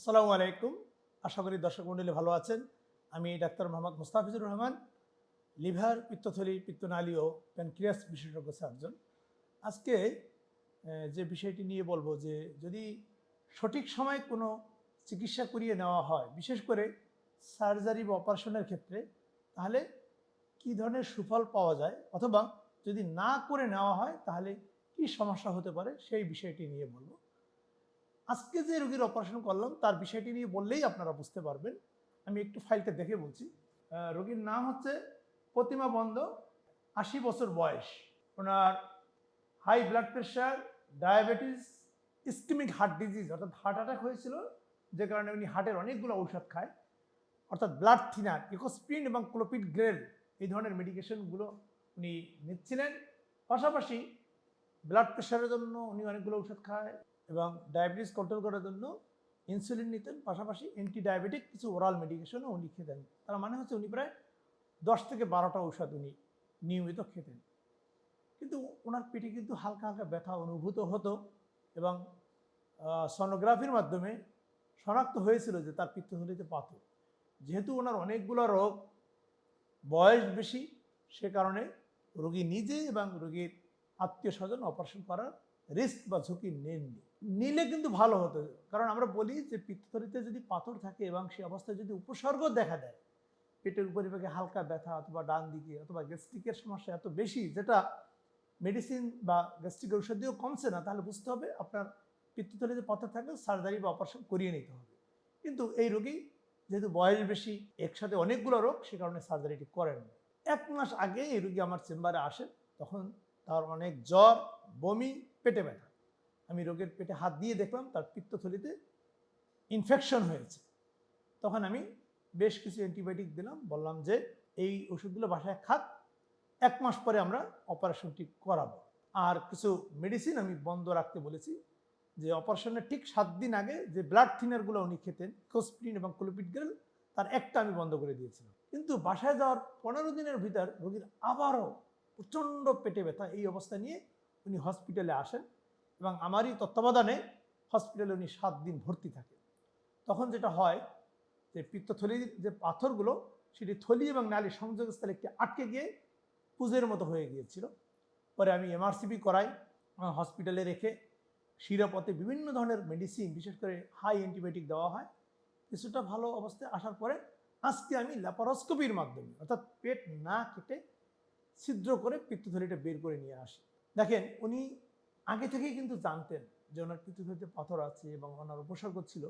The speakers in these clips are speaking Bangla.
আসসালামু আলাইকুম। আশা করি দর্শক মণ্ডলী ভালো আছেন। আমি ডাক্তার মোহাম্মদ মুস্তাফিজুর রহমান, লিভার, পিত্তথলি, পিত্তনালী ও প্যানক্রিয়াস বিশেষজ্ঞ সার্জন। আজকে যে বিষয়টি নিয়ে বলব যে, যদি সঠিক সময় কোনো চিকিৎসা করিয়ে নেওয়া হয়, বিশেষ করে সার্জারি বা অপারেশনের ক্ষেত্রে, তাহলে কী ধরনের সুফল পাওয়া যায়? অথবা যদি না করে নেওয়া হয়, তাহলে কি সমস্যা হতে পারে? সেই বিষয়টি নিয়ে বলব। আজকে যে রোগীর অপারেশন করলাম, তার বিষয়টি নিয়ে বললেই আপনারা বুঝতে পারবেন। আমি একটু ফাইলটা দেখে বলছি। রোগীর নাম হচ্ছে প্রতিমা বন্দ, আশি বছর বয়স। ওনার high blood pressure diabetes ischemic heart disease অর্থাৎ হার্ট অ্যাটাক হয়েছিল, যে কারণে উনি হার্টের অনেকগুলো ঔষধ খায়। অর্থাৎ ব্লাড থিনার ইকোস্প্রিন এবং ক্লোপিড গ্রেল এই ধরনের মেডিকেশনগুলো উনি নিচ্ছিলেন। পাশাপাশি ব্লাড প্রেশারের জন্য উনি অনেকগুলো ঔষধ খায়। এবং ডায়াবেটিস কন্ট্রোল করার জন্য ইনসুলিন নিতেন, পাশাপাশি অ্যান্টি ডায়াবেটিক কিছু ওরাল মেডিকেশনও উনি খেতেন। তার মানে হচ্ছে উনি প্রায় দশ থেকে বারোটা ঔষধ উনি নিয়মিত খেতেন। কিন্তু ওনার পেটে কিন্তু হালকা হালকা ব্যথা অনুভূত হতো এবং সনোগ্রাফির মাধ্যমে শনাক্ত হয়েছিল যে তার পিত্তথলিতে পাথর। যেহেতু ওনার অনেকগুলো রোগ, বয়স বেশি, সে কারণে রোগী নিজে এবং রোগীর আত্মীয় স্বজন অপারেশন করার রিস্ক বা ঝুঁকি নেননি। নিলে কিন্তু ভালো হতো। কারণ আমরা বলি যে, পিত্তথলিতে যদি পাথর থাকে এবং সে অবস্থায় যদি উপসর্গ দেখা দেয়, পেটের উপরিভাগে হালকা ব্যথা অথবা ডান দিকে অথবা গ্যাস্ট্রিকের সমস্যা এত বেশি, যেটা মেডিসিন বা গ্যাস্ট্রিক ঔষধ দিয়েও কমছে না, তাহলে বুঝতে হবে আপনার পিত্তথলিতে পাথর থাকলে সার্জারি বা অপারেশন করিয়ে নিতে হবে। কিন্তু এই রোগী যেহেতু বয়স বেশি, একসাথে অনেকগুলো রোগ, সে কারণে সার্জারিটি করেন। এক মাস আগে এই রোগী আমার চেম্বারে আসেন তখন তার অনেক জ্বর বমি, পেটে ব্যথা। আমি রোগের পেটে হাত দিয়ে দেখলাম, তার পিত্তথলিতে ইনফেকশন হয়েছে। তখন আমি বেশ কিছু অ্যান্টিবায়োটিক দিলাম, বললাম যে এই ওষুধগুলো বাসায় খাক, এক মাস পরে আমরা অপারেশনটি করাবো। আর কিছু মেডিসিন আমি বন্ধ রাখতে বলেছি, যে অপারেশনের ঠিক সাত দিন আগে যে ব্লাড থিনারগুলো উনি খেতেন কোসপ্রিন এবং ক্লোপিডগ্রেল তার একটা আমি বন্ধ করে দিয়েছিলাম। কিন্তু বাসায় যাওয়ার পনেরো দিনের ভিতর রোগীর আবারও প্রচণ্ড পেটে ব্যথা, এই অবস্থা নিয়ে উনি হসপিটালে আসেন এবং আমারই তত্ত্বাবধানে হসপিটালে উনি সাত দিন ভর্তি থাকেন। তখন যেটা হয় যে পিত্তথলির যে পাথরগুলো, সেটি থলি এবং নালী সংযোগস্থলে একটি আটকে গিয়ে পুজের মতো হয়ে গিয়েছিল। পরে আমি এমআরসিপি করাই হসপিটালে রেখে শিরাপথে বিভিন্ন ধরনের মেডিসিন বিশেষ করে হাই অ্যান্টিবায়োটিক দেওয়া হয়। কিছুটা ভালো অবস্থায় আসার পরে আজকে আমি ল্যাপারোস্কোপির মাধ্যমে, অর্থাৎ পেট না কেটে ছিদ্র করে পিত্তথলিটা বের করে নিয়ে আসি। দেখেন, উনি আগে থেকেই কিন্তু জানতেন যে ওনার পিত্তথলিতে পাথর আছে এবং ওনার উপসর্গ ছিল।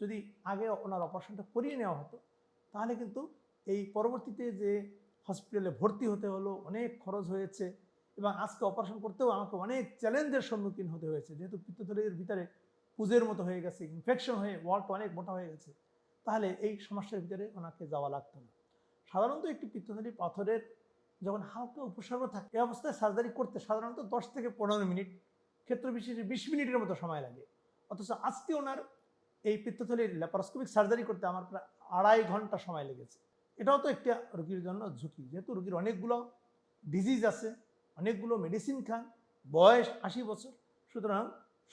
যদি আগে ওনার অপারেশনটা করিয়ে নেওয়া হতো, তাহলে কিন্তু এই পরবর্তীতে যে হসপিটালে ভর্তি হতে হলো, অনেক খরচ হয়েছে এবং আজকে অপারেশন করতেও আমাকে অনেক চ্যালেঞ্জের সম্মুখীন হতে হয়েছে। যেহেতু পিত্তথলির ভিতরে পুজের মতো হয়ে গেছে ইনফেকশন হয়ে ওয়ালটা অনেক মোটা হয়ে গেছে, তাহলে এই সমস্যার ভিতরে ওনাকে যাওয়া লাগতো না। সাধারণত একটি পিত্তথলি পাথরের যখন হালকা উপসর্গ থাকে, এই অবস্থায় সার্জারি করতে সাধারণত দশ থেকে পনেরো মিনিট, ক্ষেত্র বিশেষে বিশ মিনিটের মতো সময় লাগে। অথচ আজকে ওনার এই পিত্তথলির ল্যাপারোস্কোপিক সার্জারি করতে আমার প্রায় আড়াই ঘণ্টা সময় লেগেছে। এটাও তো একটা রোগীর জন্য ঝুঁকি। যেহেতু রোগীর অনেকগুলো ডিজিজ আছে, অনেকগুলো মেডিসিন খান, বয়স আশি বছর, সুতরাং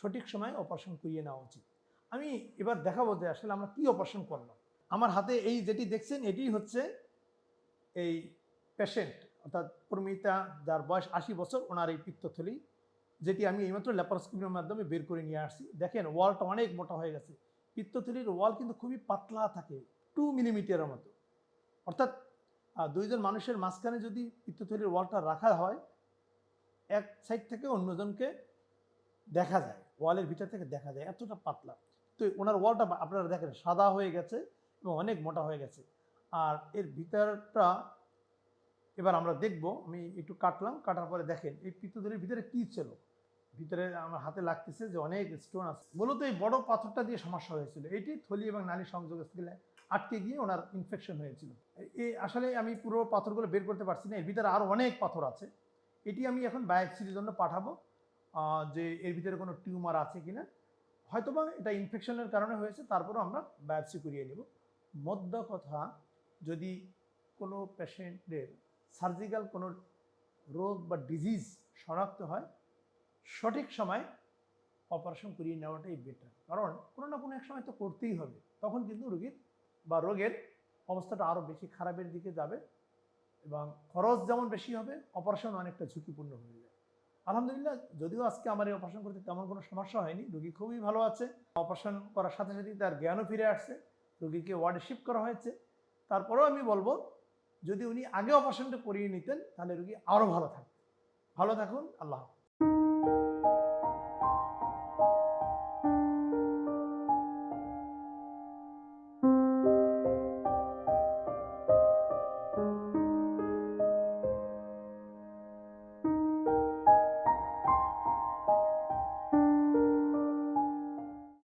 সঠিক সময়ে অপারেশন করিয়ে নেওয়া উচিত। আমি এবার দেখাবো যে আসলে আমরা কী অপারেশন করলাম। আমার হাতে এই যেটি দেখছেন এটি হচ্ছে এই পেশেন্ট অর্থাৎ প্রমিতা, যার বয়স আশি বছর, ওনার এই পিত্তথলি, যেটি আমি এইমাত্র ল্যাপারোস্কোপির মাধ্যমে বের করে নিয়ে আসছি। দেখেন, ওয়ালটা অনেক মোটা হয়ে গেছে। পিত্তথলির ওয়াল কিন্তু খুবই পাতলা থাকে, টু মিলিমিটারের মতো। অর্থাৎ দুইজন মানুষের মাঝখানে যদি পিত্তথলির ওয়ালটা রাখা হয়, এক সাইড থেকে অন্যজনকে দেখা যায়, ওয়ালের ভিতর থেকে দেখা যায়, এতটা পাতলা। তো ওনার ওয়ালটা আপনারা দেখেন, সাদা হয়ে গেছে এবং অনেক মোটা হয়ে গেছে। আর এর ভিতরটা এবার আমরা দেখব, আমি একটু কাটলাম, কাটার পরে দেখেন, এই পিত্তথলির ভিতরে কী ছিল? ভিতরে আমার হাতে লাগতেছে যে অনেক স্টোন আছে। মূলত এই বড় পাথরটা দিয়ে সমস্যা হয়েছিল। এটি থলি এবং নালী সংযোগ স্থলে আটকে গিয়ে ওনার ইনফেকশন হয়েছিল। এই আসলে আমি পুরো পাথরগুলো বের করতে পারছি না, এর ভিতরে আরও অনেক পাথর আছে। এটি আমি এখন বায়োপসির জন্য পাঠাবো যে এর ভিতরে কোনো টিউমার আছে কিনা। হয়তোবা এটা ইনফেকশনের কারণে হয়েছে, তারপরেও আমরা বায়োপসি করিয়ে নেব। মধ্য কথা, যদি কোনো পেশেন্টের সার্জিক্যাল কোনো রোগ বা ডিজিজ শনাক্ত হয়, সঠিক সময় অপারেশন করিয়ে নেওয়াটাই বেটার কারণ কোনো না কোনো এক সময় তো করতেই হবে। তখন কিন্তু রোগীর বা রোগের অবস্থাটা আরও বেশি খারাপের দিকে যাবে এবং খরচ যেমন বেশি হবে অপারেশন অনেকটা ঝুঁকিপূর্ণ হয়ে যায় আলহামদুলিল্লাহ, যদিও আজকে আমার এই অপারেশন করতে তেমন কোনো সমস্যা হয়নি। রোগী খুবই ভালো আছে। অপারেশন করার সাথে সাথেই তার জ্ঞানও ফিরে আসছে। রোগীকে ওয়ার্ডে শিফট করা হয়েছে। তারপরেও আমি বলব যদি উনি আগে অপারেশনটা করিয়ে নিতেন তাহলে রুগী আরও ভালো থাকবে ভালো থাকুন আল্লাহ।